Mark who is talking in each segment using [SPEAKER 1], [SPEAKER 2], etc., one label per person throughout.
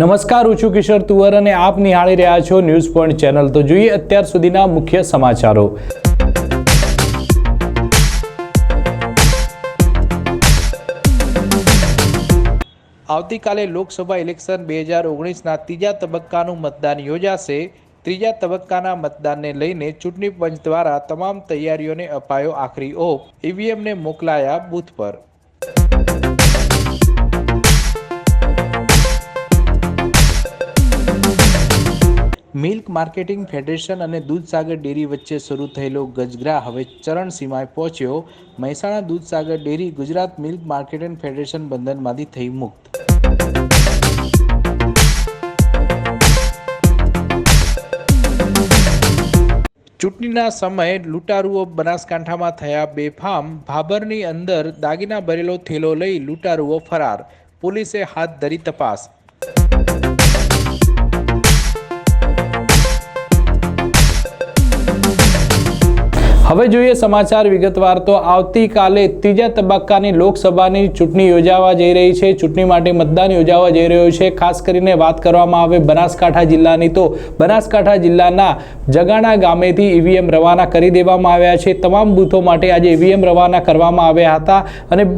[SPEAKER 1] નમસ્કાર, હું છું કિશોર તુવર અને આપ નિહાળી રહ્યા છો ન્યૂઝ પોઈન્ટ ચેનલ. તો જોઈએ અત્યાર સુધીના મુખ્ય સમાચારો. આવતીકાલે લોકસભા ઇલેક્શન બે હજાર ઓગણીસના ત્રીજા તબક્કાનું મતદાન યોજાશે. ત્રીજા તબક્કાના મતદાનને લઈને ચૂંટણી પંચ દ્વારા તમામ તૈયારીઓને અપાયો આખરી ઓપ. ઈવીએમને મોકલાયા બૂથ પર. મિલ્ક માર્કેટિંગ ફેડરેશન અને દૂધસાગર ડેરી વચ્ચે શરૂ થયેલો ગજગ્રા હવે ચરણ સીમાએ પહોંચ્યો. Mehsana Dudhsagar dairy Gujarat milk marketing federation બંધનમાંથી થઈ મુક્ત. ચૂંટણીના સમયે લૂંટારુઓ બનાસકાંઠામાં થયા બેફામ, ભાભરની અંદર દાગીના ભરેલો થેલો લઈ લૂંટારુઓ ફરાર. પોલીસે હાથ ધરી તપાસ. હવે જોઈએ સમાચાર વિગતવાર તો આવતીકાલે ત્રીજા તબક્કાની લોકસભાની ચૂંટણી યોજાવા જઈ રહી છે. ચૂંટણી માટે મતદાન યોજાવા જઈ રહ્યું છે. ખાસ કરીને વાત કરવામાં આવે બનાસકાંઠા જિલ્લાની તો બનાસકાંઠા જિલ્લાના જગાણા ગામેથી ઈવીએમ રવાના કરી દેવામાં આવ્યા છે. તમામ બૂથો માટે આજે ઈવીએમ રવાના કરવામાં આવ્યા હતા અને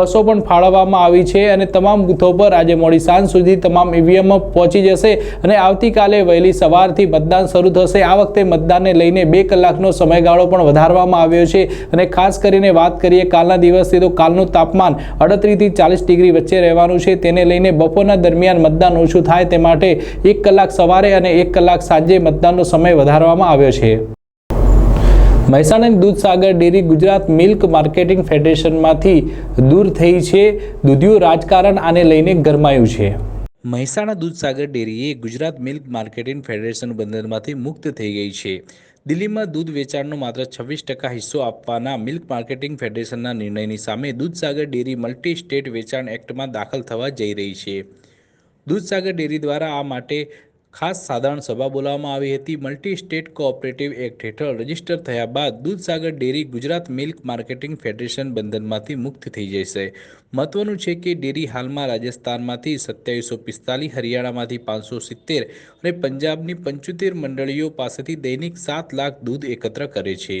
[SPEAKER 1] બસો પણ ફાળવવામાં આવી છે અને તમામ બૂથો પર આજે મોડી સાંજ સુધી તમામ ઈવીએમ પહોંચી જશે અને આવતીકાલે વહેલી સવારથી મતદાન શરૂ થશે. આ વખતે મતદાનને લઈને બે કલાકનો સમયગાળો પણ વધારવામાં આવ્યો છે. અને ખાસ કરીને વાત કરીએ કાલના દિવસથી તો કાલનું તાપમાન અડત્રીસથી ચાલીસ ડિગ્રી વચ્ચે રહેવાનું છે. તેને લઈને બપોરના દરમિયાન મતદાન ઓછું થાય તે માટે એક કલાક સવારે અને એક કલાક સાંજે મતદાનનો સમય વધારવામાં આવ્યો છે. મહેસાણાની Dudhsagar dairy Gujarat milk marketing ફેડરેશનમાંથી દૂર થઈ છે. દૂધિયું રાજકારણ આને લઈને ગરમાયું છે. મહેસાણા દૂધસાગર ડેરીએ ગુજરાત મિલ્ક માર્કેટિંગ ફેડરેશન બંધનમાંથી મુક્ત થઈ ગઈ છે. દિલ્હીમાં દૂધ વેચાણનો માત્ર છવ્વીસ ટકા હિસ્સો આપવાના મિલ્ક માર્કેટિંગ ફેડરેશનના નિર્ણયની સામે દૂધસાગર ડેરી મલ્ટી સ્ટેટ વેચાણ એક્ટમાં દાખલ થવા જઈ રહી છે. દૂધસાગર ડેરી દ્વારા આ માટે ખાસ સાધારણ સભા બોલાવવામાં આવી હતી. મલ્ટી સ્ટેટ કોઓપરેટિવ એક્ટ હેઠળ રજિસ્ટર થયા બાદ Dudhsagar dairy Gujarat milk marketing federation બંધનમાંથી મુક્ત થઈ જશે. મહત્વનું છે કે ડેરી હાલમાં રાજસ્થાનમાંથી સત્યાવીસો પિસ્તાલીસ, હરિયાણામાંથી પાંચસો સિત્તેર અને પંજાબની પંચોતેર મંડળીઓ પાસેથી દૈનિક સાત લાખ દૂધ એકત્ર કરે છે.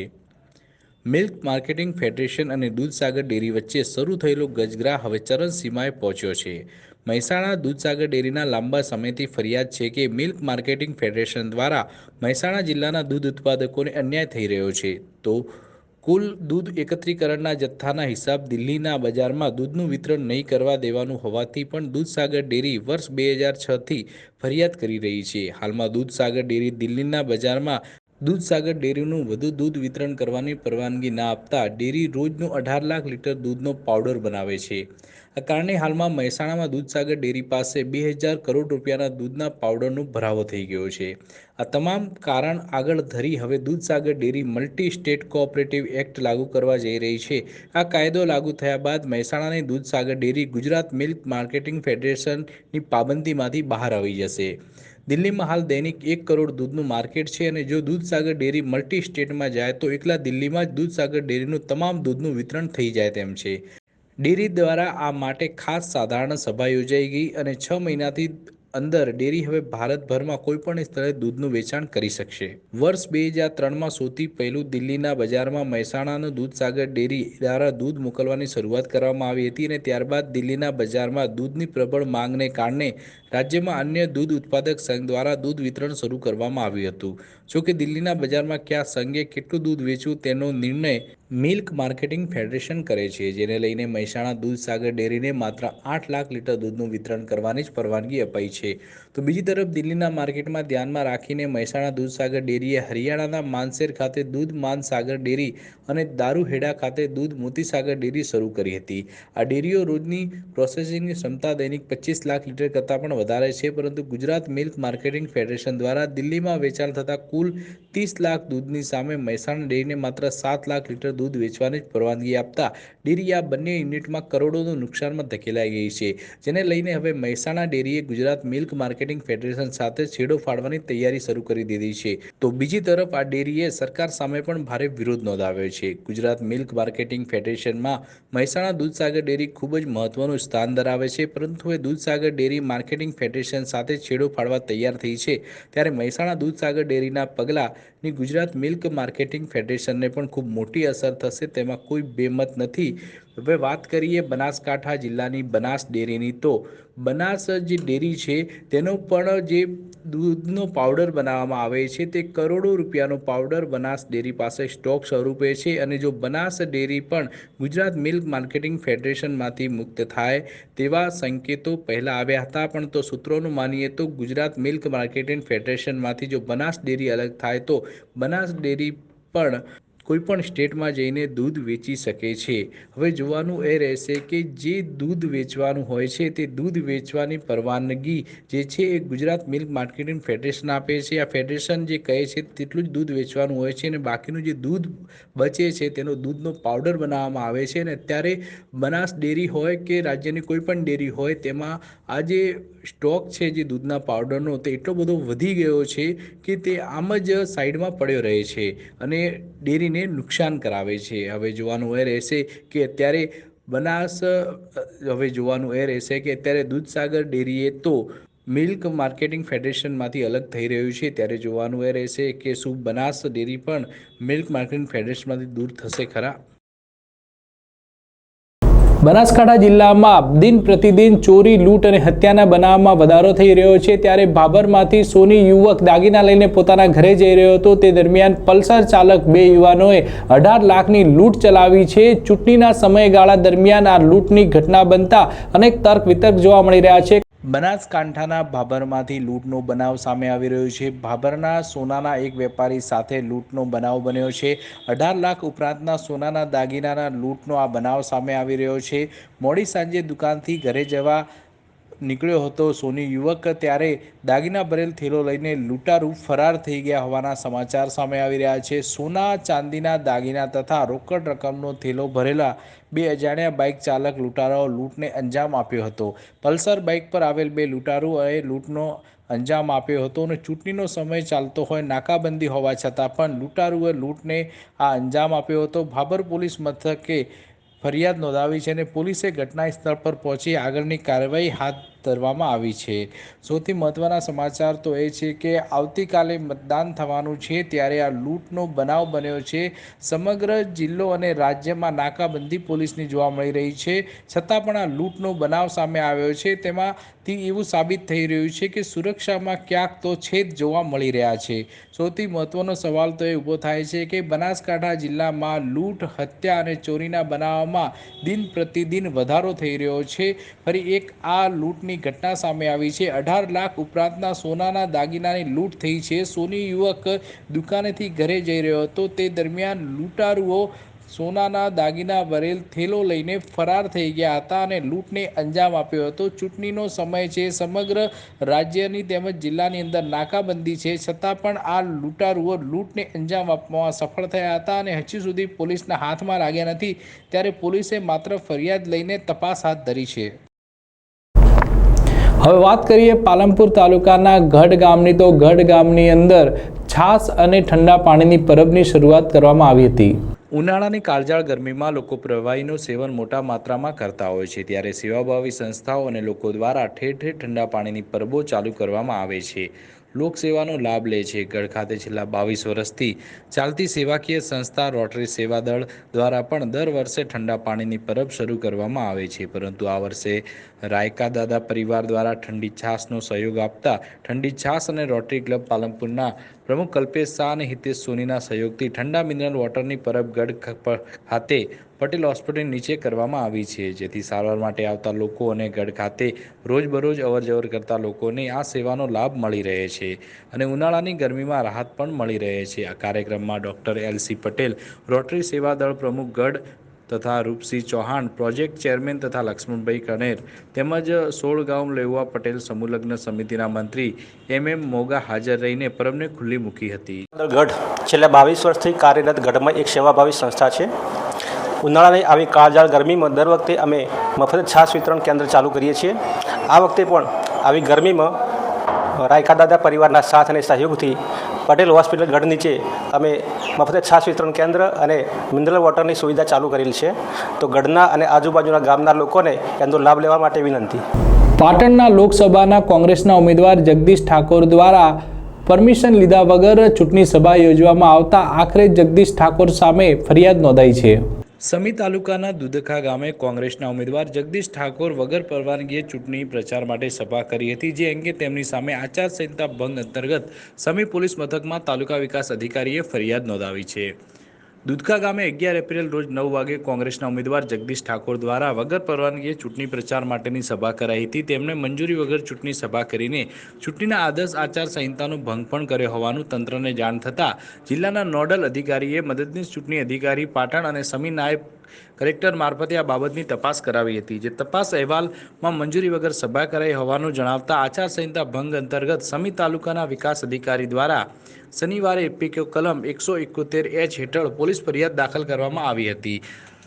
[SPEAKER 1] મિલ્ક માર્કેટિંગ ફેડરેશન અને દૂધસાગર ડેરી વચ્ચે શરૂ થયેલો ગજગ્રા હવે ચરણસીમાએ પહોંચ્યો છે. મહેસાણા દૂધસાગર ડેરીના લાંબા સમયથી ફરિયાદ છે કે મિલ્ક માર્કેટિંગ ફેડરેશન દ્વારા મહેસાણા જિલ્લાના દૂધ ઉત્પાદકોને અન્યાય થઈ રહ્યો છે. તો કુલ દૂધ એકત્રીકરણના જથ્થાના હિસાબ દિલ્હીના બજારમાં દૂધનું વિતરણ નહીં કરવા દેવાનું હોવાથી પણ દૂધસાગર ડેરી વર્ષ બે હજાર છથી ફરિયાદ કરી રહી છે. હાલમાં દૂધસાગર ડેરી દિલ્હીના બજારમાં દૂધસાગર ડેરીનું વધુ દૂધ વિતરણ કરવાની પરવાનગી ના આપતા ડેરી રોજનું અઢાર લાખ લીટર દૂધનો પાવડર બનાવે છે. આ કારણે હાલમાં મહેસાણામાં દૂધસાગર ડેરી પાસે બે હજાર કરોડ રૂપિયાના દૂધના પાવડરનો ભરાવો થઈ ગયો છે. આ તમામ કારણ આગળ ધરી હવે Dudhsagar dairy multi state cooperative act લાગુ કરવા જઈ રહી છે. આ કાયદો લાગુ થયા બાદ મહેસાણાની Dudhsagar dairy Gujarat milk marketing ફેડરેશનની પાબંદીમાંથી બહાર આવી જશે. દિલ્હીમાં હાલ દૈનિક એક કરોડ દૂધનું માર્કેટ છે અને જો દૂધસાગર ડેરી મલ્ટી સ્ટેટમાં જાય તો એકલા દિલ્હીમાં જ દૂધસાગર ડેરીનું તમામ દૂધનું વિતરણ થઈ જાય તેમ છે. ડેરી દ્વારા આ માટે ખાસ સાધારણ સભા યોજાઈ ગઈ અને છ મહિનાથી અંદર ડેરી હવે ભારતભરમાં કોઈપણ સ્થળે દૂધનું વેચાણ કરી શકશે. વર્ષ બે હજાર ત્રણમાં સૌથી પહેલું દિલ્હીના બજારમાં મહેસાણાનું દૂધસાગર ડેરી દ્વારા દૂધ મોકલવાની શરૂઆત કરવામાં આવી હતી અને ત્યારબાદ દિલ્હીના બજારમાં દૂધની પ્રબળ માંગને કારણે રાજ્યમાં અન્ય દૂધ ઉત્પાદક સંઘ દ્વારા દૂધ વિતરણ શરૂ કરવામાં આવ્યું હતું. જો કે દિલ્હીના બજારમાં કયા સંઘે કેટલું દૂધ વેચવું તેનો નિર્ણય મિલ્ક માર્કેટિંગ ફેડરેશન કરે છે, જેને લઈને મહેસાણા દૂધસાગર ડેરીને માત્ર આઠ લાખ લીટર દૂધનું વિતરણ કરવાની જ પરવાનગી અપાઈ છે. તો બીજી તરફ દિલ્હીના માર્કેટમાં ધ્યાનમાં રાખીને મહેસાણા દૂધસાગર ડેરીએ હરિયાણાના માનસેર ખાતે દૂધ માનસાગર ડેરી અને દારૂહેડા ખાતે દૂધ મોતીસાગર ડેરી શરૂ કરી હતી. આ ડેરીઓ રોજની પ્રોસેસિંગની ક્ષમતા દૈનિક પચીસ લાખ લીટર કરતાં પણ વધારે છે, પરંતુ ગુજરાત મિલ્ક માર્કેટિંગ ફેડરેશન દ્વારા દિલ્હીમાં વેચાણ થતા કુલ ત્રીસ લાખ દૂધની સામે મહેસાણા ડેરીને માત્ર સાત લાખ લીટર દૂધ વેચવાની જ પરવાનગી આપતા ડેરી આ બંને યુનિટમાં કરોડોનું નુકસાનમાં ધકેલાઈ ગઈ છે. જેને લઈને હવે મહેસાણા ડેરીએ ગુજરાત મિલ્ક માર્કેટિંગ ફેડરેશન સાથે છેડો ફાડવાની તૈયારી શરૂ કરી દીધી છે. તો બીજી તરફ આ ડેરીએ સરકાર સામે પણ ભારે વિરોધ નોંધાવ્યો છે. ગુજરાત મિલ્ક માર્કેટિંગ ફેડરેશનમાં મહેસાણા દૂધસાગર ડેરી ખૂબ જ મહત્વનું સ્થાન ધરાવે છે, પરંતુ હવે દૂધસાગર ડેરી માર્કેટિંગ ફેડરેશન સાથે છેડો ફાડવા તૈયાર થઈ છે. ત્યારે મહેસાણા દૂધસાગર ડેરીના પગલાંની ગુજરાત મિલ્ક માર્કેટિંગ ફેડરેશનને પણ ખૂબ મોટી અસર થશે, તેમાં કોઈ બેમત નથી. હવે વાત કરીએ બનાસકાંઠા જિલ્લાની બનાસ ડેરીની તો બનાસ જે ડેરી છે, તેનો પણ જે દૂધનો પાવડર બનાવવામાં આવે છે, તે કરોડો રૂપિયાનો પાવડર બનાસ ડેરી પાસે સ્ટોક સ્વરૂપે છે અને જો બનાસ ડેરી પણ ગુજરાત મિલ્ક માર્કેટિંગ ફેડરેશનમાંથી મુક્ત થાય, તેવા સંકેતો પહેલાં આવ્યા હતા. પણ તો સૂત્રોનું માનીએ તો ગુજરાત મિલ્ક માર્કેટિંગ ફેડરેશનમાંથી જો બનાસ ડેરી અલગ થાય, તો બનાસ ડેરી પણ કોઈપણ સ્ટેટમાં જઈને દૂધ વેચી શકે છે. હવે જોવાનું એ રહેશે કે જે દૂધ વેચવાનું હોય છે તે દૂધ વેચવાની પરવાનગી જે છે એ ગુજરાત મિલ્ક માર્કેટિંગ ફેડરેશન આપે છે. આ ફેડરેશન જે કહે છે તેટલું જ દૂધ વેચવાનું હોય છે અને બાકીનું જે દૂધ બચે છે તેનો દૂધનો પાવડર બનાવવામાં આવે છે અને અત્યારે બનાસ ડેરી હોય કે રાજ્યની કોઈ પણ ડેરી હોય તેમાં આ જે સ્ટોક છે જે દૂધના પાવડરનો તે એટલો બધો વધી ગયો છે કે તે આમ જ સાઈડમાં પડ્યો રહે છે અને ડેરીને નુકસાન કરાવે છે. હવે જોવાનું એ રહેશે કે અત્યારે બનાસ, હવે જોવાનું એ રહેશે કે અત્યારે દૂધસાગર ડેરીએ તો મિલ્ક માર્કેટિંગ ફેડરેશનમાંથી અલગ થઈ રહ્યું છે. ત્યારે જોવાનું એ રહેશે કે શું બનાસ ડેરી પણ મિલ્ક માર્કેટિંગ ફેડરેશનમાંથી દૂર થશે ખરા? બનાસકાંઠા જિલ્લામાં દિન પ્રતિદિન ચોરી, લૂંટ અને હત્યાના બનાવમાં વધારો થઈ રહ્યો છે. ત્યારે ભાભરમાંથી સોની યુવક દાગીના લઈને પોતાના ઘરે જઈ રહ્યો હતો. તે દરમિયાન પલ્સર ચાલક બે યુવાનોએ અઢાર લાખની લૂંટ ચલાવી છે. ચૂંટણીના સમયગાળા દરમિયાન આ લૂંટની ઘટના બનતા અનેક તર્ક વિતર્ક જોવા મળી રહ્યા છે. બનાસકાંઠાના ભાભરમાંથી લૂંટનો બનાવ સામે આવી રહ્યો છે. ભાભરના સોનાના એક વેપારી સાથે લૂંટનો બનાવ બન્યો છે. અઢાર લાખ ઉપરાંતના સોનાના દાગીનાના લૂંટનો આ બનાવ સામે આવી રહ્યો છે. મોડી સાંજે દુકાનથી ઘરે જવા નીકળ્યો હતો. સોની યુવક ત્યારે દાગીના ભરેલ થેલો લઈને લૂંટારૂ ફરાર થઈ ગયા હોવાના સમાચાર સામે આવી રહ્યા છે. સોના ચાંદીના દાગીના તથા રોકડ રકમનો થેલો ભરેલા બે અજાણ્યા બાઇક ચાલક લૂંટારાઓ લૂંટને અંજામ આપ્યો હતો. પલ્સર બાઇક પર આવેલ બે લૂંટારુઓએ લૂંટનો અંજામ આપ્યો હતો અને ચૂંટણીનો સમય ચાલતો હોય નાકાબંધી હોવા છતાં પણ લૂંટારુએ લૂંટને આ અંજામ આપ્યો હતો. ભાભર પોલીસ મથકે ફરિયાદ નોંધાવી છે અને પોલીસે ઘટના સ્થળ પર પહોંચી આગળની કાર્યવાહી હાથ ધરવામાં આવી છે. સૌથી મહત્ત્વના સમાચાર તો એ છે કે આવતીકાલે મતદાન થવાનું છે, ત્યારે આ લૂંટનો બનાવ બન્યો છે. સમગ્ર જિલ્લો અને રાજ્યમાં નાકાબંધી પોલીસની જોવા મળી રહી છે. છતાં પણ આ લૂંટનો બનાવ સામે આવ્યો છે. તેમાંથી એવું સાબિત થઈ રહ્યું છે કે સુરક્ષામાં ક્યાંક તો છેદ જોવા મળી રહ્યા છે. સૌથી મહત્ત્વનો સવાલ તો એ ઊભો થાય છે કે બનાસકાંઠા જિલ્લામાં લૂંટ, હત્યા અને ચોરીના બનાવમાં દિન પ્રતિદિન વધારો થઈ રહ્યો છે. ફરી એક આ લૂંટની ઘટના સામે આવી છે. અઢાર લાખ ઉપરાંતના સોનાના દાગીનાની લૂંટ થઈ છે. સોની યુવક દુકાનેથી ઘરે જઈ રહ્યો હતો. તે દરમિયાન લૂંટારુઓ સોનાના દાગીના ભરેલ થેલો લઈને ફરાર થઈ ગયા હતા અને લૂંટને અંજામ આપ્યો હતો. ચૂંટણીનો સમય છે. સમગ્ર રાજ્યની તેમજ જિલ્લાની અંદર નાકાબંધી છે. છતાં પણ આ લૂંટારુઓ લૂંટને અંજામ આપવામાં સફળ થયા હતા અને હજી સુધી પોલીસના હાથમાં લાગ્યા નથી. ત્યારે પોલીસે માત્ર ફરિયાદ લઈને તપાસ હાથ ધરી છે. હવે વાત કરીએ પાલનપુર તાલુકાના ગઢ ગામની. તો ગઢ ગામની અંદર છાસ અને ઠંડા પાણીની પરબની શરૂઆત કરવામાં આવી હતી. ઉનાળાની કાળજાળ ગરમીમાં લોકો પ્રવાહીનું સેવન મોટા માત્રામાં કરતા હોય છે. ત્યારે સેવાભાવી સંસ્થાઓ અને લોકો દ્વારા ઠેર ઠેર ઠંડા પાણીની પરબો ચાલુ કરવામાં આવે છે. લોકસેવાનો લાભ લે છે. ગઢ ખાતે છેલ્લા બાવીસ વર્ષથી ચાલતી સેવાકીય સંસ્થા રોટરી સેવા દળ દ્વારા પણ દર વર્ષે ઠંડા પાણીની પરબ શરૂ કરવામાં આવે છે. પરંતુ આ વર્ષે રાયકા દાદા પરિવાર દ્વારા ઠંડી છાસનો સહયોગ આપતા ઠંડી છાસ અને રોટરી ક્લબ પાલનપુરના પ્રમુખ કલ્પેશ શાહ અને હિતેશ સોનીના સહયોગથી ઠંડા મિનરલ વોટરની પરબ ગઢ ખાતે પટેલ હોસ્પિટલ નીચે કરવામાં આવી છે, જેથી સારવાર માટે આવતા લોકો અને ગઢ ખાતે રોજબરોજ અવરજવર કરતા લોકોને આ સેવાનો લાભ મળી રહે છે અને ઉનાળાની ગરમીમાં રાહત પણ મળી રહે છે. આ કાર્યક્રમમાં doctor L C Patel, rotary સેવા દળ પ્રમુખ ગઢ તથા રૂપસિંહ ચૌહાણ, પ્રોજેક્ટ ચેરમેન તથા લક્ષ્મણભાઈ કનેર તેમજ સોળગાંવ લેવા પટેલ સમૂહલગ્ન સમિતિના મંત્રી એમ એમ મોગા હાજર રહીને પરમને ખુલ્લી મૂકી હતી.
[SPEAKER 2] ગઢ, છેલ્લા બાવીસ વર્ષથી કાર્યરત ગઢમાં એક સેવાભાવી સંસ્થા છે. ઉનાળાની આવી કાળઝાળ ગરમીમાં દર વખતે અમે મફત છાશ વિતરણ કેન્દ્ર ચાલુ કરીએ છીએ. આ વખતે પણ આવી ગરમીમાં રાયકા દાદા પરિવારના સાથ અને સહયોગથી પટેલ હોસ્પિટલ ગઢ નીચે અમે મફત છાશ વિતરણ કેન્દ્ર અને મિનરલ વોટરની સુવિધા ચાલુ કરેલ છે. તો ગઢના અને આજુબાજુના ગામના લોકોને એનો લાભ લેવા માટે વિનંતી.
[SPEAKER 1] પાટણના લોકસભાના કોંગ્રેસના ઉમેદવાર જગદીશ ઠાકોર દ્વારા પરમિશન લીધા વગર ચૂંટણી સભા યોજવામાં આવતા આખરે જગદીશ ઠાકોર સામે ફરિયાદ નોંધાઈ છે. સમી તાલુકાના દુધખા ગામે કોંગ્રેસના ઉમેદવાર જગદીશ ઠાકોર વગર પરવાનગીએ ચૂંટણી પ્રચાર માટે સભા કરી હતી, જે અંગે તેમની સામે આચારસંહિતા ભંગ અંતર્ગત સમી પોલીસ મથકમાં તાલુકા વિકાસ અધિકારીએ ફરિયાદ નોંધાવી છે. દુધકા ગામે અગિયાર એપ્રિલ રોજ નવ વાગે કોંગ્રેસના ઉમેદવાર જગદીશ ઠાકોર દ્વારા વગર પરવાનગીએ ચૂંટણી પ્રચાર માટેની સભા કરાઈ હતી. તેમણે મંજૂરી વગર ચૂંટણી સભા કરીને ચૂંટણીના આદર્શ આચાર સંહિતાનો ભંગ પણ કર્યો હોવાનું તંત્રને જાણ થતાં જિલ્લાના નોડલ અધિકારીએ મદદનીશ ચૂંટણી અધિકારી પાટણ અને સમી નાયબ કલેક્ટર મારફતે આ બાબતની તપાસ કરાવી હતી. જે તપાસ અહેવાલમાં મંજૂરી વગર સભા કરાઈ હોવાનું જણાવતા આચારસંહિતા ભંગ અંતર્ગત સમી તાલુકાના વિકાસ અધિકારી દ્વારા શનિવારે પીકો કલમ એકસો એકોતેર એચ હેઠળ પોલીસ ફરિયાદ દાખલ કરવામાં આવી હતી.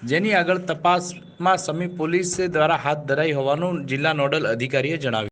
[SPEAKER 1] જેની આગળ તપાસમાં સમી પોલીસ દ્વારા હાથ ધરાઈ હોવાનું જિલ્લા નોડલ અધિકારીએ જણાવ્યું.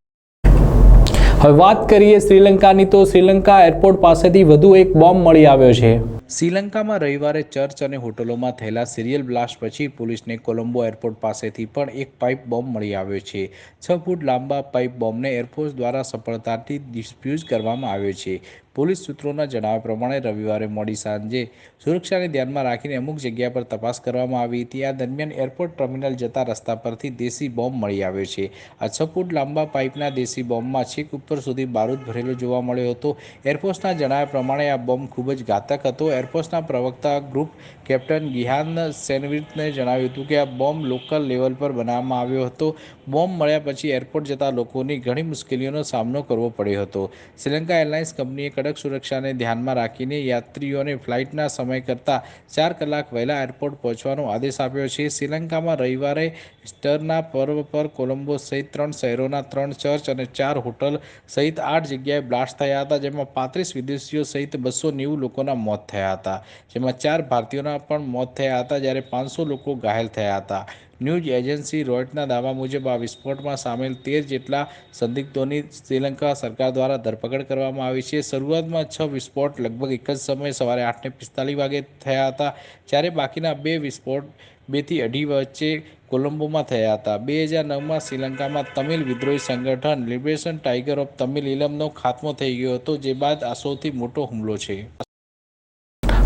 [SPEAKER 1] હવે વાત કરીએ શ્રીલંકાની તો શ્રીલંકા એરપોર્ટ પાસેથી વધુ એક બોમ્બ મળી આવ્યો છે. શ્રીલંકામાં રવિવારે ચર્ચ અને હોટલોમાં થયેલા સિરિયલ બ્લાસ્ટ પછી પોલીસને કોલંબો એરપોર્ટ પાસેથી પણ એક પાઇપ બોમ્બ મળી આવ્યો છે. છ ફૂટ લાંબા પાઇપ બોમ્બને એરફોર્સ દ્વારા સફળતાથી ડિસ્પ્યુઝ કરવામાં આવ્યો છે. પોલીસ સૂત્રોના જણાવ્યા પ્રમાણે રવિવારે મોડી સાંજે સુરક્ષાને ધ્યાનમાં રાખીને અમુક જગ્યા પર તપાસ કરવામાં આવી હતી. આ દરમિયાન એરપોર્ટ ટર્મિનલ જતા રસ્તા પરથી દેશી બોમ્બ મળી આવ્યો છે. આ છ ફૂટ લાંબા પાઇપના દેશી બોમ્બમાં છેક ઉપર સુધી બારૂદ ભરેલો જોવા મળ્યો હતો. એરફોર્સના જણાવ્યા પ્રમાણે આ બોમ્બ ખૂબ જ ઘાતક હતો. એરફોર્સના પ્રવક્તા ગ્રુપ કેપ્ટન ગિહાન સેનવિટને જણાવ્યું હતું કે આ બોમ્બ લોકલ લેવલ પર બનાવવામાં આવ્યો હતો. બોમ્બ મળ્યા પછી એરપોર્ટ જતા લોકોની ઘણી મુશ્કેલીઓનો સામનો કરવો પડ્યો હતો. શ્રીલંકા એરલાઇન્સ કંપનીએ કડક સુરક્ષાને ધ્યાનમાં રાખીને યાત્રીઓને ફ્લાઇટના સમય કરતાં ચાર કલાક વહેલા એરપોર્ટ પહોંચવાનો આદેશ આપ્યો છે. શ્રીલંકામાં રવિવારે ઇસ્ટરના પર્વ પર કોલંબો સહિત ત્રણ શહેરોના ત્રણ ચર્ચ અને ચાર હોટલ સહિત આઠ જગ્યાએ બ્લાસ્ટ થયા હતા, જેમાં પાંત્રીસ વિદેશીઓ સહિત બસો નેવું લોકોના મોત થયા હતા. જેમાં ચાર ભારતીયોના પણ મોત થયા હતા, જ્યારે પાંચસો લોકો ઘાયલ થયા હતા. ન્યૂઝ એજન્સી રોયટના દાવા મુજબ આ વિસ્ફોટમાં સામેલ તેર જેટલા સંદિગ્ધોની શ્રીલંકા સરકાર દ્વારા ધરપકડ કરવામાં આવી છે. શરૂઆતમાં છ વિસ્ફોટ લગભગ એક જ સમયે સવારે આઠને પિસ્તાલીસ વાગે થયા હતા, જ્યારે બાકીના બે વિસ્ફોટ બેથી અઢી વચ્ચે કોલંબોમાં થયા હતા. બે હજાર નવમાં શ્રીલંકામાં તમિલ વિદ્રોહી સંગઠન લિબરેશન ટાઈગર ઓફ તમિલ ઇલમનો ખાત્મો થઈ ગયો હતો, જે બાદ આ સૌથી મોટો હુમલો છે.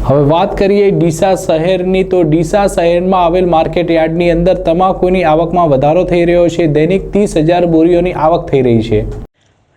[SPEAKER 1] હવે વાત કરીએ ડીસા શહેરની, તો ડીસા શહેરમાં આવેલ માર્કેટ યાર્ડની અંદર તમાકુની આવકમાં વધારો થઈ રહ્યો છે. દૈનિક ત્રીસ હજાર બોરીઓની આવક થઈ રહી છે.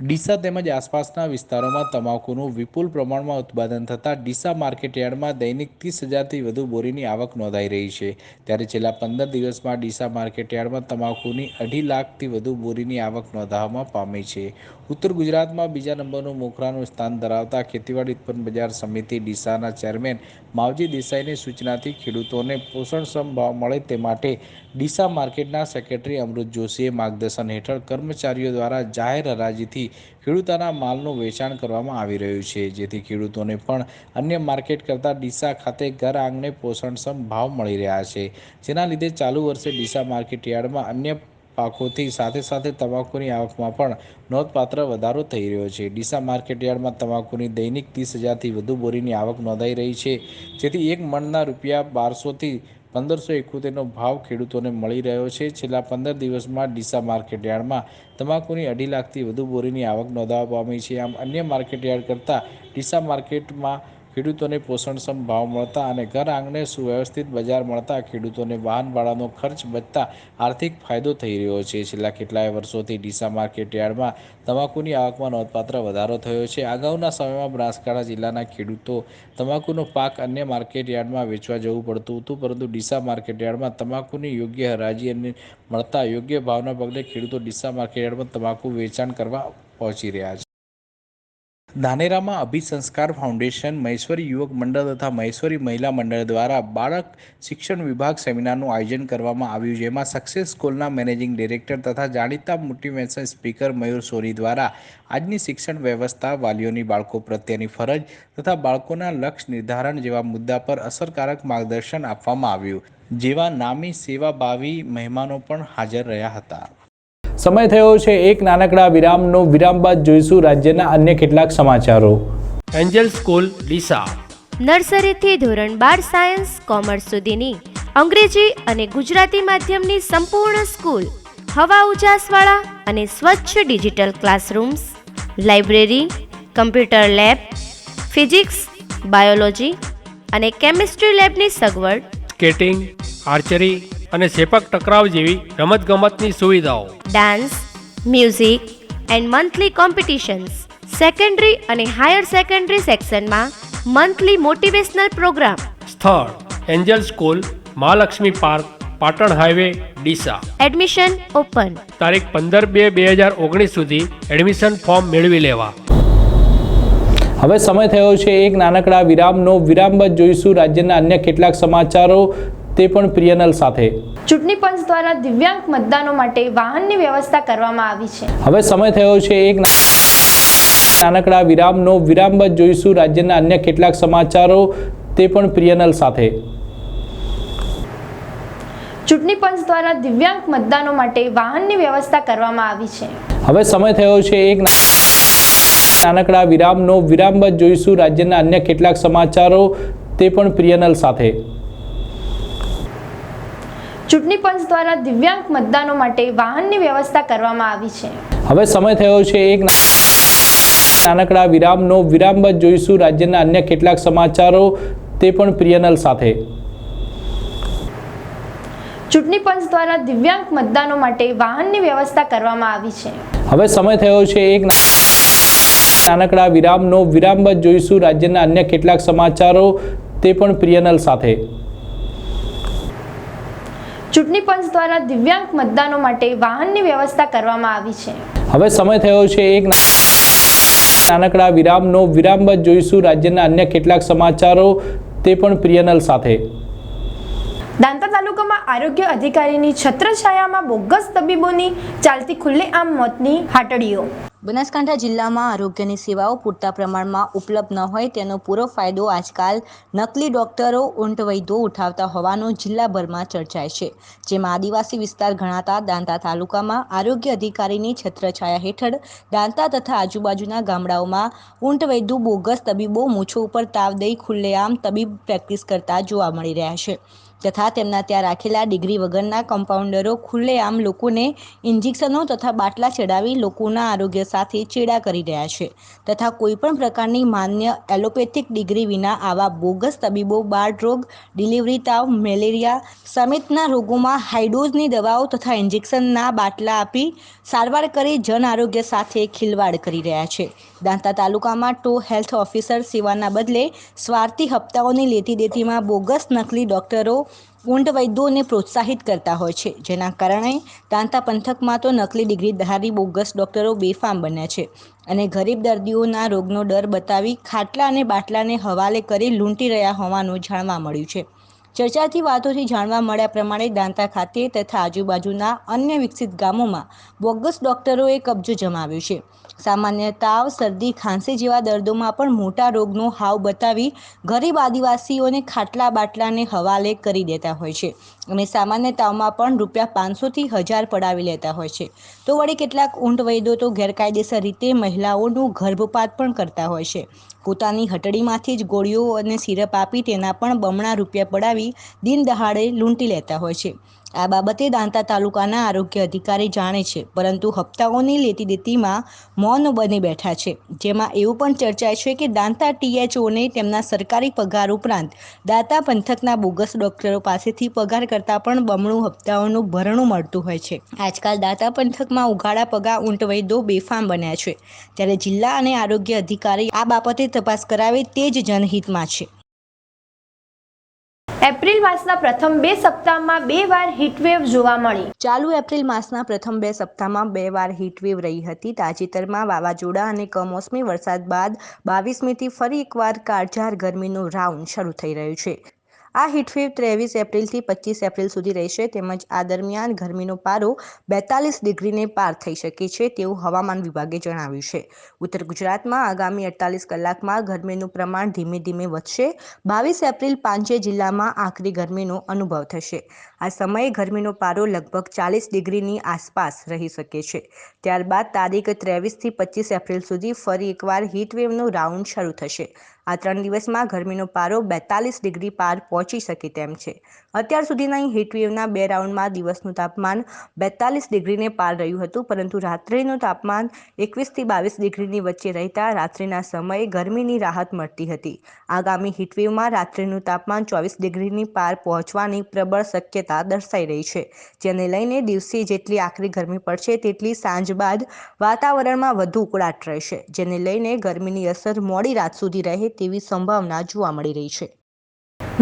[SPEAKER 1] ડીસા તેમજ આસપાસના વિસ્તારોમાં તમાકુનું વિપુલ પ્રમાણમાં ઉત્પાદન થતાં ડીસા માર્કેટ યાર્ડમાં દૈનિક ત્રીસ હજારથી વધુ બોરીની આવક નોંધાઈ રહી છે. ત્યારે છેલ્લા પંદર દિવસમાં ડીસા માર્કેટ યાર્ડમાં તમાકુની અઢી લાખથી વધુ બોરીની આવક નોંધાવવામાં પામી છે. ઉત્તર ગુજરાતમાં બીજા નંબરનું મોખરાનું સ્થાન ધરાવતા ખેતીવાડી ઉત્પન્ન બજાર સમિતિ ડીસાના ચેરમેન માવજી દેસાઈની સૂચનાથી ખેડૂતોને પોષણક્ષમ ભાવ મળે તે માટે ડીસા માર્કેટના સેક્રેટરી અમૃત જોશીએ માર્ગદર્શન હેઠળ કર્મચારીઓ દ્વારા જાહેર હરાજીથી ખેડૂતોના માલનું વેચાણ કરવામાં આવી રહ્યું છે. જેથી ખેડૂતોને પણ અન્ય માર્કેટ કરતાં ડીસા ખાતે ઘર આંગણે પોષણક્ષમ ભાવ મળી રહ્યા છે. જેના લીધે ચાલુ વર્ષે ડીસા માર્કેટ યાર્ડમાં અન્ય પાકોથી સાથે સાથે તમાકુની આવકમાં પણ નોંધપાત્ર વધારો થઈ રહ્યો છે. ડીસા માર્કેટયાર્ડમાં તમાકુની દૈનિક ત્રીસ હજારથી વધુ બોરીની આવક નોંધાઈ રહી છે. જેથી એક મણના રૂપિયા બારસોથી પંદરસો એકોતેરનો ભાવ ખેડૂતોને મળી રહ્યો છે. છેલ્લા પંદર દિવસમાં ડીસા માર્કેટયાર્ડમાં તમાકુની અઢી લાખથી વધુ બોરીની આવક નોંધાવા પામી છે. આમ અન્ય માર્કેટ યાર્ડ કરતાં ડીસા માર્કેટમાં ખેડૂતોને પોષણક્ષમ ભાવ મળતા અને ઘર આંગણે સુવ્યવસ્થિત બજાર મળતા ખેડૂતોને વાહન ભાડાનો ખર્ચ બચતા આર્થિક ફાયદો થઈ રહ્યો છે. છેલ્લા કેટલાય વર્ષોથી ડીસા માર્કેટ યાર્ડમાં તમાકુની આવકમાં નોંધપાત્ર વધારો થયો છે. અગાઉના સમયમાં બનાસકાંઠા જિલ્લાના ખેડૂતો તમાકુનો પાક અન્ય માર્કેટ યાર્ડમાં વેચવા જવું પડતું હતું, પરંતુ ડીસા માર્કેટ યાર્ડમાં તમાકુની યોગ્ય હરાજી અને મળતા યોગ્ય ભાવના પગલે ખેડૂતો ડીસા માર્કેટ યાર્ડમાં તમાકુ વેચાણ કરવા પહોંચી રહ્યા છે. ધાનેરામાં અભિસંસ્કાર ફાઉન્ડેશન, મહેશ્વરી યુવક મંડળ તથા મહેશ્વરી મહિલા મંડળ દ્વારા બાળક શિક્ષણ વિભાગ સેમિનારનું આયોજન કરવામાં આવ્યું, જેમાં સક્સેસ સ્કૂલના મેનેજિંગ ડિરેક્ટર તથા જાણીતા મોટિવેશન સ્પીકર મયુર સોરી દ્વારા આજની શિક્ષણ વ્યવસ્થા વાલીઓની બાળકો પ્રત્યેની ફરજ તથા બાળકોના લક્ષ્ય નિર્ધારણ જેવા મુદ્દા પર અસરકારક માર્ગદર્શન આપવામાં આવ્યું, જેવા નામી સેવાભાવી મહેમાનો પણ હાજર રહ્યા હતા. સમય થયો છે એક નાનકડા વિરામનો વિરામ બાદ જોઈશું રાજ્યના અન્ય કેટલાક સમાચારો.
[SPEAKER 3] Angel school Deesa.
[SPEAKER 4] નર્સરીથી ધોરણ બાર સાયન્સ કોમર્સ સુધીની અંગ્રેજી અને ગુજરાતી માધ્યમની સંપૂર્ણ સ્કૂલ હવા ઉજાસવાળા અને સ્વચ્છ digital classrooms library computer lab physics biology અને કેમિસ્ટ્રી લેબની સગવડ
[SPEAKER 3] સ્કેટિંગ આર્ચરી અને સેપક ટકરાવ જેવી રમતગમતની સુવિધાઓ.
[SPEAKER 4] Dance music and monthly competitions secondary અને હાયર સેકન્ડરી સેક્શનમાં મંથલી મોટિવેશનલ પ્રોગ્રામ
[SPEAKER 3] સ્થળ angel school Mahalakshmi park Patan highway Deesa.
[SPEAKER 4] Admission open
[SPEAKER 3] તારીખ પંદર બે બે હજાર ઓગણીસ સુધી એડમિશન ફોર્મ મેળવી લેવા.
[SPEAKER 1] હવે સમય થયો છે એક નાનકડા વિરામનો. વિરામ બાદ જોઈશું રાજ્યના અન્ય કેટલાક સમાચારો. તે પણ પ્રિયનલ સાથે.
[SPEAKER 5] ચૂંટણી પંચ દ્વારા દિવ્યાંગ મતદાનો માટે વાહનની વ્યવસ્થા કરવામાં આવી છે.
[SPEAKER 1] હવે સમય થયો છે એક નાનકડા વિરામનો વિરામ બાદ જોઈશું રાજ્યના અન્ય કેટલાક સમાચારો તે પણ પ્રિયનલ સાથે.
[SPEAKER 5] ચૂંટણી પંચ દ્વારા દિવ્યાંગ મતદાનો માટે વાહનની વ્યવસ્થા કરવામાં આવી છે.
[SPEAKER 1] હવે સમય થયો છે એક નાનકડા વિરામનો વિરામ બાદ જોઈશું રાજ્યના અન્ય કેટલાક સમાચારો તે પણ પ્રિયનલ સાથે.
[SPEAKER 5] ચૂંટણી પંચ દ્વારા દિવ્યાંગ મતદાનો માટે વાહનની વ્યવસ્થા કરવામાં આવી છે.
[SPEAKER 1] હવે સમય થયો છે એક નાનકડા વિરામનો. વિરામ બાદ જોઈશું રાજ્યના અન્ય કેટલાક સમાચારો. તે પણ પ્રિયનલ સાથે.
[SPEAKER 5] ચૂંટણી પંચ દ્વારા દિવ્યાંગ મતદાનો માટે વાહનની વ્યવસ્થા કરવામાં આવી છે.
[SPEAKER 1] હવે સમય થયો છે એક નાનકડા વિરામનો. વિરામ બાદ જોઈશું રાજ્યના અન્ય કેટલાક સમાચારો. તે પણ પ્રિયનલ સાથે.
[SPEAKER 5] ચૂંટણી પંચ દ્વારા દિવ્યાંગ મતદાનો માટે વાહનની વ્યવસ્થા કરવામાં આવી છે.
[SPEAKER 1] હવે સમય થયો છે એક નાનકડા વિરામનો. વિરામ બાદ જોઈશું રાજ્યના અન્ય કેટલાક સમાચારો તે પણ પ્રિયનલ સાથે.
[SPEAKER 5] દાંતા તાલુકામાં આરોગ્ય અધિકારીની છત્રછાયામાં બોગસ તબીબોની ચાલતી ખુલ્લેઆમ મોતની હાટડીઓ.
[SPEAKER 6] બનાસકાંઠા જિલ્લામાં આરોગ્યની સેવાઓ પૂરતા પ્રમાણમાં ઉપલબ્ધ ન હોય તેનો પૂરો ફાયદો આજકાલ નકલી ડોક્ટરો ઊંટવૈદો ઉઠાવતા હોવાનો જિલ્લાભરમાં ચર્ચાય છે. જેમાં આદિવાસી વિસ્તાર ગણાતા દાંતા તાલુકામાં આરોગ્ય અધિકારીની છત્રછાયા હેઠળ દાંતા તથા આજુબાજુના ગામડાઓમાં ઊંટવૈદુ બોગસ તબીબો મૂછો ઉપર તાવ દઈ ખુલ્લેઆમ તબીબ પ્રેક્ટિસ કરતા જોવા મળી રહ્યા છે. તથા તેમના ત્યાં રાખેલા ડિગ્રી વગરના કમ્પાઉન્ડરો ખુલ્લેઆમ લોકોને ઇન્જેક્શનો તથા બાટલા ચડાવી લોકોના આરોગ્ય સાથે ચેડા કરી રહ્યા છે. તથા કોઈપણ પ્રકારની માન્ય એલોપેથિક ડિગ્રી વિના આવા બોગસ તબીબો, બાળ રોગ ડિલિવરી તાવ, મેલેરિયા સમેતના રોગોમાં હાઇડોઝની દવાઓ તથા ઇન્જેક્શનના બાટલા આપી સારવાર કરી જન આરોગ્ય સાથે ખિલવાડ કરી રહ્યા છે. દાંતા તાલુકામાં ટુ હેલ્થ ઓફિસર સેવાના બદલે સ્વાર્થી હપ્તાઓની લેતી દેતીમાં બોગસ નકલી ડોક્ટરો ઊંટ વૈદ્યોને પ્રોત્સાહિત કરતા હોય છે. જેના કારણે દાંતા પંથકમાં તો નકલી ડિગ્રી ધારી બોગસ ડોક્ટરો બેફામ બન્યા છે અને ગરીબ દર્દીઓના રોગનો ડર બતાવી ખાટલા અને બાટલાને હવાલે કરી લૂંટી રહ્યા હોવાનું જાણવા મળ્યું છે. ચર્ચાથી વાતોથી જાણવા મળ્યા પ્રમાણે દાંતા ખાતે તથા આજુબાજુના અન્ય વિકસિત ગામોમાં બોગસ ડોક્ટરોએ કબજો જમાવ્યો છે. સામાન્ય તાવ શરદી, ખાંસી જેવા દર્દોમાં પણ મોટા રોગનો હાવ બતાવી ગરીબ આદિવાસીઓને ખાટલા બાટલાને હવાલે કરી દેતા હોય છે અને સામાન્ય તાવમાં પણ રૂપિયા પાંચસોથી હજાર પડાવી લેતા હોય છે. તો વળી કેટલાક ઊંટ વૈદો તો ગેરકાયદેસર રીતે મહિલાઓનું ગર્ભપાત પણ કરતા હોય છે. પોતાની હટડીમાંથી જ ગોળીઓ અને સિરપ આપી તેના પણ બમણા રૂપિયા પડાવી દિન દહાડે લૂંટી લેતા હોય છે. આ બાબતે દાંતા તાલુકાના આરોગ્ય અધિકારી જાણે છે, પરંતુ હપ્તાઓની લેતી દેતીમાં મૌન બની બેઠા છે. જેમાં એવું પણ ચર્ચાય છે કે દાંતા ટીએચઓને તેમના સરકારી પગાર ઉપરાંત દાંતા પંથકના બોગસ ડોક્ટરો પાસેથી પગાર કરતાં પણ બમણું હપ્તાઓનું ભરણું મળતું હોય છે. આજકાલ દાંતા પંથકમાં ઉઘાડા પગા ઊંટ વૈદ્યો બેફામ બન્યા છે. ત્યારે જિલ્લા અને આરોગ્ય અધિકારી આ બાબતે તપાસ કરાવે તે જ જનહિતમાં છે.
[SPEAKER 5] એપ્રિલ માસના પ્રથમ બે સપ્તાહમાં બે વાર હીટવેવ જોવા મળી.
[SPEAKER 6] ચાલુ એપ્રિલ માસના પ્રથમ બે સપ્તાહમાં બે વાર હીટવેવ રહી હતી. તાજેતરમાં વાવાઝોડા અને કમોસમી વરસાદ બાદ બાવીસમીથી ફરી એકવાર કાળઝાર ગરમીનું રાઉન્ડ શરૂ થઈ રહ્યું છે. આ હીટવેવ ત્રેવીસ એપ્રિલથી પચીસ એપ્રિલ સુધી રહેશે તેમજ આ દરમિયાન ગરમીનો પારો બેતાલીસ ડિગ્રીને પાર થઈ શકે છે તેવું હવામાન વિભાગે જણાવ્યું છે. ઉત્તર ગુજરાતમાં આગામી અડતાલીસ કલાકમાં ગરમીનું પ્રમાણ ધીમે ધીમે વધશે. બાવીસ એપ્રિલ પાંચે જિલ્લામાં આકરી ગરમીનો અનુભવ થશે. આ સમયે ગરમીનો પારો લગભગ ચાલીસ ડિગ્રીની આસપાસ રહી શકે છે. ત્યારબાદ તારીખ ત્રેવીસથી પચીસ એપ્રિલ સુધી ફરી એકવાર હીટવેવનો રાઉન્ડ શરૂ થશે. આ ત્રણ દિવસમાં ગરમીનો પારો બેતાલીસ ડિગ્રી પાર પહોંચી શકે તેમ છે. અત્યાર સુધીના હીટવેવના બે રાઉન્ડમાં દિવસનું તાપમાન બેતાલીસ ડિગ્રીને પાર રહ્યું હતું, પરંતુ રાત્રિનું તાપમાન એકવીસથી બાવીસ ડિગ્રીની વચ્ચે રહેતા રાત્રિના સમયે ગરમીની રાહત મળતી હતી. આગામી હીટવેવમાં રાત્રિનું તાપમાન ચોવીસ ડિગ્રીની પાર પહોંચવાની પ્રબળ શક્યતા દર્શાઈ રહી છે. જેને લઈને દિવસે જેટલી આકરી ગરમી પડશે, તેટલી સાંજ બાદ વાતાવરણમાં વધુ ઉકળાટ રહેશે. જેને લઈને ગરમીની અસર મોડી રાત સુધી રહે તેવી સંભાવના જોવા મળી રહી છે.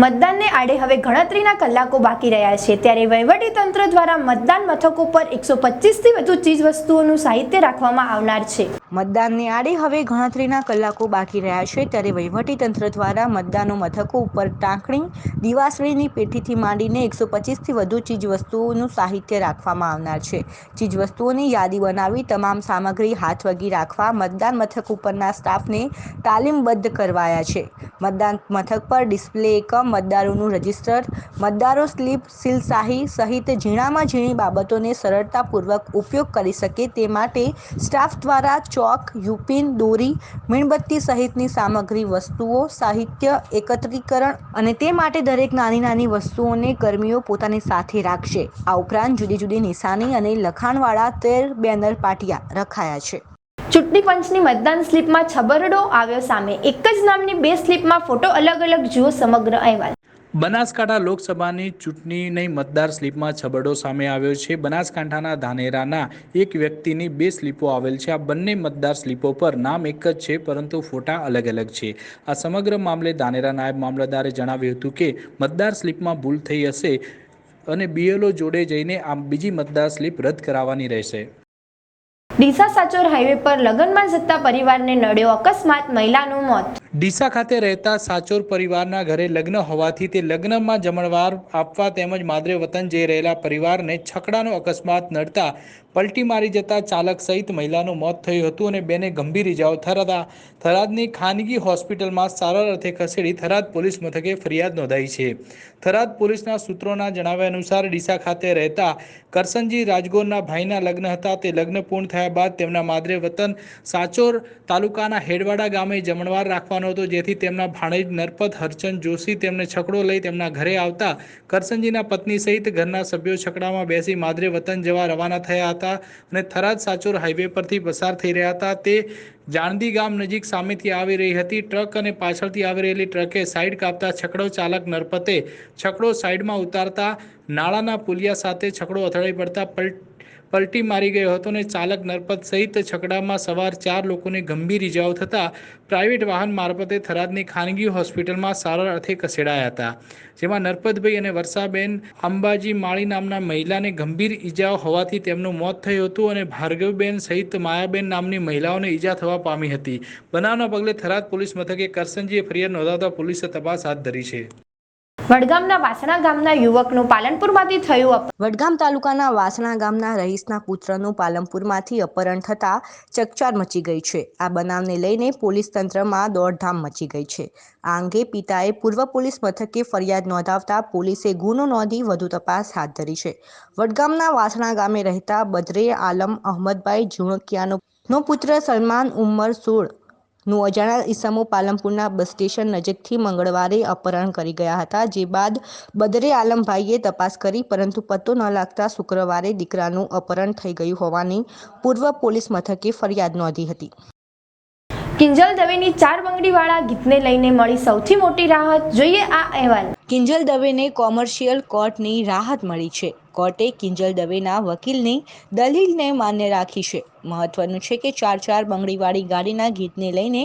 [SPEAKER 5] મતદાનને આડે હવે ગણતરીના કલાકો બાકી રહ્યા છે. ત્યારે વહીવટી તંત્ર દ્વારા મતદાન મથકો પર એકસો પચીસથી વધુ ચીજવસ્તુઓનું સાહિત્ય રાખવામાં આવનાર છે.
[SPEAKER 6] મતદાનની આડે હવે ગણતરીના કલાકો બાકી રહ્યા છે. ત્યારે વહીવટીતંત્ર દ્વારા મતદાનો મથકો ઉપર ટાંકણી, દિવાસળીની પેટીથી માંડીને એકસો પચીસથી વધુ ચીજવસ્તુઓનું સાહિત્ય રાખવામાં આવનાર છે. ચીજવસ્તુઓની યાદી બનાવી તમામ સામગ્રી હાથવગી રાખવા મતદાન મથક ઉપરના સ્ટાફને તાલીમબદ્ધ કરવાયા છે. મતદાન મથક પર ડિસ્પ્લે એકમ મતદારોનું રજિસ્ટર, મતદારો સ્લીપ, સીલશાહી સહિત ઝીણામાં ઝીણી બાબતોને સરળતાપૂર્વક ઉપયોગ કરી શકે તે માટે સ્ટાફ દ્વારા ચોક, યુપિન, દોરી, મીણબત્તી સહિતની સામગ્રી, વસ્તુઓ, સાહિત્ય, એકત્રીકરણ અને તે માટે દરેક નાની નાની વસ્તુઓને કર્મીઓ પોતાની સાથે રાખશે. આ ઉપરાંત જુદી જુદી નિશાની અને લખાણવાળા તેર બેનર પાટિયા રખાયા છે.
[SPEAKER 5] ચૂંટણી પંચની મતદાન સ્લીપમાં છબરડો આવ્યો સામે. એક જ નામની બે સ્લીપમાં ફોટો અલગ અલગ જુઓ સમગ્ર અહેવાલ.
[SPEAKER 1] બનાસકાંઠા લોકસભાની ચૂંટણીની મતદાર સ્લીપમાં છબરડો સામે આવ્યો છે. બનાસકાંઠાના ધાનેરાના એક વ્યક્તિની બે સ્લીપો આવેલ છે. આ બંને મતદાર સ્લીપો પર નામ એક જ છે, પરંતુ ફોટા અલગ અલગ છે. આ સમગ્ર મામલે ધાનેરા નાયબ મામલતદારે જણાવ્યું હતું કે, મતદાર સ્લીપમાં ભૂલ થઈ હશે અને બીએલઓ જોડે જઈને આ બીજી મતદાર સ્લીપ રદ કરાવવાની રહેશે.
[SPEAKER 5] ડીસા સાચોર હાઈવે પર લગ્નમાં જતા પરિવારને નડ્યો અકસ્માત મહિલાનું મોત.
[SPEAKER 1] ડીસા ખાતે રહેતા સાચોર પરિવારના ઘરે લગ્ન હોવાથી તે લગ્નમાં જમણવાર આપવા તેમજ માદરે વતન જઈ રહેલા પરિવારને છકડાનો અકસ્માત નડતા પલટી મારી જતા ચાલક સહિત મહિલાનું મોત થયું હતું અને બેને ગંભીર ઇજાઓ થરાતા થરાદની ખાનગી હોસ્પિટલમાં સારવાર અર્થે ખસેડી થરાદ પોલીસ મથકે ફરિયાદ નોંધાઈ છે. થરાદ પોલીસના સૂત્રોના જણાવ્યા અનુસાર ડીસા ખાતે રહેતા કરસનજી રાજગોરના ભાઈના લગ્ન હતા. તે લગ્ન પૂર્ણ થયા બાદ તેમના માદરે વતન સાચોર તાલુકાના હેડવાડા ગામે જમણવાર રાખવાનો હતો. જેથી તેમના ભાણેજ નરપત, હરચંદ જોશી તેમને છકડો લઈ તેમના ઘરે આવતા કરસનજીના પત્ની સહિત ઘરના સભ્યો છકડામાં બેસી માદરે વતન જવા રવાના થયા હતા અને થરાદ સાચોર હાઈવે પરથી પસાર થઈ રહ્યા હતા. તે જાણદી ગામ નજીક સામેથી આવી રહી હતી. ટ્રક અને પાછળથી આવી રહેલી ટ્રકે સાઈડ કાપતા છકડો ચાલક નરપતે છકડો સાઈડમાં ઉતારતા નાળાના પુલિયા સાથે છકડો અથડાઈ પડતા પલટ પલટી મારી ગયો હતો અને ચાલક નરપત સહિત છકડામાં સવાર ચાર લોકોને ગંભીર ઇજાઓ થતાં પ્રાઇવેટ વાહન મારફતે થરાદની ખાનગી હોસ્પિટલમાં સારવાર અર્થે ખસેડાયા હતા. જેમાં નરપતભાઈ અને વર્ષાબેન અંબાજી માળી નામના મહિલાને ગંભીર ઇજાઓ હોવાથી તેમનું મોત થયું હતું અને ભાર્ગવબેન સહિત માયાબેન નામની મહિલાઓને ઈજા થવા પામી હતી. બનાવના પગલે થરાદ પોલીસ મથકે કરસનજીએ ફરિયાદ નોંધાવતા પોલીસે તપાસ હાથ ધરી છે.
[SPEAKER 5] વડગામના વાસણા ગામના યુવકનું પાલનપુરમાંથી થયું અપહરણ.
[SPEAKER 6] વડગામ તાલુકાના વાસણા ગામના રહીશના પુત્રનું પાલનપુરમાંથી અપહરણ થતાં ચકચાર મચી ગઈ છે આ બનાવને લઈને પોલીસ તંત્રમાં દોડધામ મચી ગઈ છે આ અંગે પિતાએ પૂર્વ પોલીસ મથકે ફરિયાદ નોંધાવતા પોલીસે ગુનો નોંધી વધુ તપાસ હાથ ધરી છે વડગામના વાસણા ગામે રહેતા બદરે આલમ અહમદભાઈ ઝુણકિયાનો નો પુત્ર સલમાન ઉંમર સોળ નું અજાણ્યા ઈસમો પાલનપુરના બસ સ્ટેશન નજીકથી મંગળવારે અપહરણ કરી ગયા હતા જે બાદ બદરે આલમભાઈએ તપાસ કરી પરંતુ પત્તો ન લાગતા શુક્રવારે દીકરાનું અપહરણ થઈ ગયું હોવાની પૂર્વ પોલીસ મથકે ફરિયાદ નોંધી હતી.
[SPEAKER 5] કિંજલ દવેની ચાર બંગડીવાળા ગીતને લઈને મળી સૌથી મોટી રાહત. જોઈએ આ અહેવાલ.
[SPEAKER 6] કિંજલ દવેને કોમર્શિયલ કોર્ટની રાહત મળી છે. કોર્ટે કિંજલ દવેના વકીલની દલીલને માન્ય રાખી છે. મહત્વનું છે કે ચાર ચાર બંગડીવાળી ગાડીના ગીતને લઈને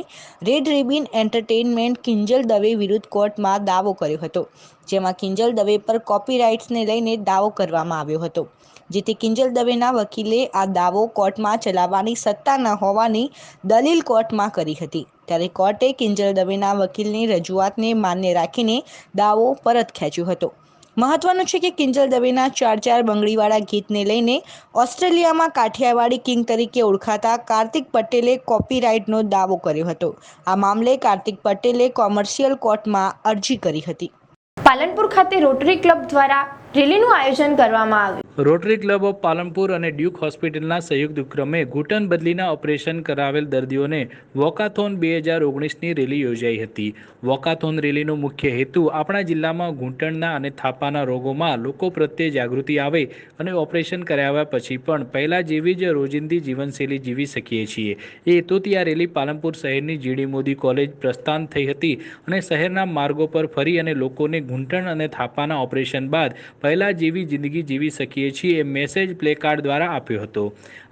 [SPEAKER 6] red ribbon entertainment Kinjal Dave વિરુદ્ધ કોર્ટમાં દાવો કર્યો હતો, જેમાં કિંજલ દવે પર કોપીરાઇટ્સને લઈને દાવો કરવામાં આવ્યો હતો. જેથી કિંજલ દવેના વકીલે આ દાવો કોર્ટમાં ચલાવવાની સત્તા ન હોવાની દલીલ કોર્ટમાં કરી હતી. ત્યારે કોર્ટે કિંજલ દવેના વકીલની રજૂઆતને માન્ય રાખીને દાવો પરત ખેંચ્યો હતો. મહત્વનું છે કે કિંજલ દવેના ચાર ચાર બંગડીવાળા ગીતને લઈને ઓસ્ટ્રેલિયામાં કાઠિયાવાડી કિંગ તરીકે ઓળખાતા કાર્તિક પટેલે કોપીરાઇટનો દાવો કર્યો હતો. આ મામલે કાર્તિક પટેલે કોમર્શિયલ કોર્ટમાં અરજી કરી હતી.
[SPEAKER 5] પાલનપુર ખાતે રોટરી ક્લબ દ્વારા રેલીનું આયોજન કરવામાં આવ્યું.
[SPEAKER 1] રોટરી ક્લબ ઓફ પાલનપુર અને ડ્યુક હોસ્પિટલના સંયુક્ત ઉપક્રમે ઘૂંટણ બદલીના ઓપરેશન કરાવેલ દર્દીઓને વોકાથોન બે હજાર ઓગણીસની રેલી યોજાઈ હતી. વોકાથોન રેલીનો મુખ્ય હેતુ આપણા જિલ્લામાં ઘૂંટણના અને થાપાના રોગોમાં લોકો પ્રત્યે જાગૃતિ આવે અને ઓપરેશન કરાવ્યા પછી પણ પહેલાં જેવી જ રોજિંદી જીવનશૈલી જીવી શકીએ છીએ. એ હેતુથી આ રેલી પાલનપુર શહેરની જીડી મોદી કોલેજ પ્રસ્થાન થઈ હતી અને શહેરના માર્ગો પર ફરી અને લોકોને ઘૂંટણ અને થાપાના ઓપરેશન બાદ પહેલાં જેવી જિંદગી જીવી શકીએ છીએ મેસેજ પ્લેકાર્ડ દ્વારા આપ્યો હતો.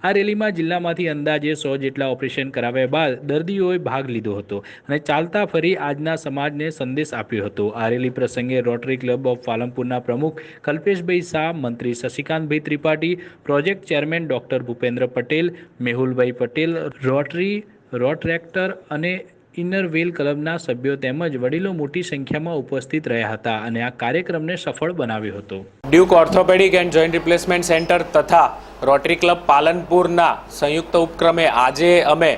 [SPEAKER 1] આ રેલીમાં જિલ્લામાંથી અંદાજે સો જેટલા ઓપરેશન કરાવ્યા બાદ દર્દીઓએ ભાગ લીધો હતો અને ચાલતા ફરી આજના સમાજને સંદેશ આપ્યો હતો. આ રેલી પ્રસંગે રોટરી ક્લબ ઓફ પાલનપુરના પ્રમુખ કલ્પેશભાઈ શાહ, મંત્રી શશિકાંતભાઈ Tripathi, project chairman doctor Bhupendra Patel, મેહુલભાઈ પટેલ, રોટરી રોટ્રેક્ટર અને ઇનર વ્હીલ ક્લબના સભ્યો તેમજ વડીલો મોટી સંખ્યામાં ઉપસ્થિત રહ્યા હતા અને આ કાર્યક્રમને સફળ બનાવ્યો હતો.
[SPEAKER 7] Duke orthopaedic and joint replacement centre તથા રોટરી ક્લબ પાલનપુરના સંયુક્ત ઉપક્રમે આજે અમે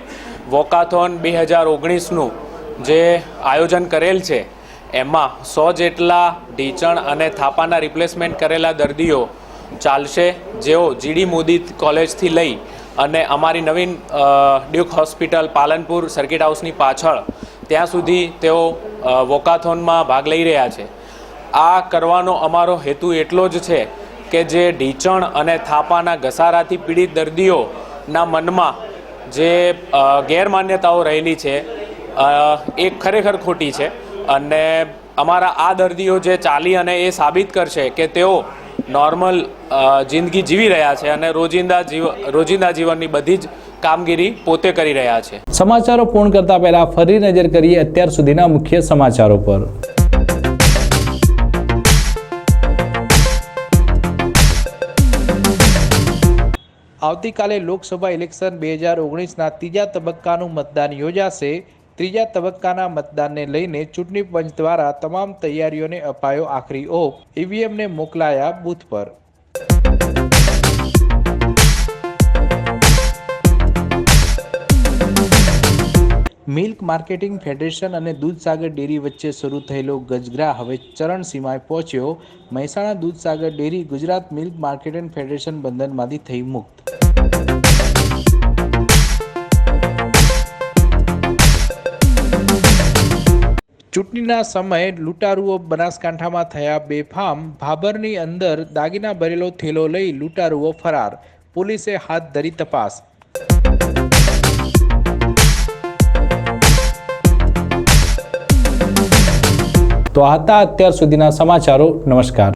[SPEAKER 7] વોકાથોન બે હજાર ઓગણીસનું જે આયોજન કરેલ છે, એમાં સો જેટલા ઢીચણ અને થાપાના રિપ્લેસમેન્ટ કરેલા દર્દીઓ ચાલશે, જેઓ જીડી મોદી કોલેજથી લઈ અને અમારી નવીન ડ્યુક હોસ્પિટલ પાલનપુર સર્કિટ હાઉસની પાછળ ત્યાં સુધી તેઓ વોકાથોનમાં ભાગ લઈ રહ્યા છે. આ કરવાનો અમારો હેતુ એટલો જ છે કે જે ઢીચણ અને થાપાના ઘસારાથી પીડિત દર્દીઓના મનમાં જે ગેરમાન્યતાઓ રહેલી છે એ ખરેખર ખોટી છે. અને અમારા આ દર્દીઓ જે ચાલી અને એ સાબિત કરશે કે તેઓ નોર્મલ જિંદગી જીવી રહ્યા છે અને રોજિંદા જીવ રોજિંદા જીવનની બધી જ કામગીરી પોતે કરી રહ્યા છે.
[SPEAKER 1] સમાચારો પૂર્ણ કરતા પહેલા ફરી નજર કરીએ અત્યાર સુધીના મુખ્ય સમાચારો પર. આવતીકાલે લોકસભા ઇલેક્શન બે હજાર ઓગણીસના ત્રીજા તબક્કાનું મતદાન યોજાશે. ત્રીજા તબક્કાના મતદાનને લઈને ચૂંટણી પંચ દ્વારા તમામ તૈયારીઓને અપાયો આખરી ઓપ. ઈવીએમને મોકલાયા બૂથ પર. મિલ્ક માર્કેટિંગ ફેડરેશન અને દૂધસાગર ડેરી વચ્ચે શરૂ થયેલો ગજગ્રા હવે ચરણ સીમાએ પહોંચ્યો. Mehsana Dudhsagar dairy Gujarat milk marketing federation બંધનમાંથી થઈ મુક્ત. ચૂંટણીના સમયે લૂંટારુઓ બનાસકાંઠામાં થયા બેફામ, ભાભરની અંદર દાગીના ભરેલો થેલો લઈ લૂંટારુઓ ફરાર. પોલીસે હાથ ધરી તપાસ. તો હતા અત્યાર સુધીના સમાચારો. નમસ્કાર.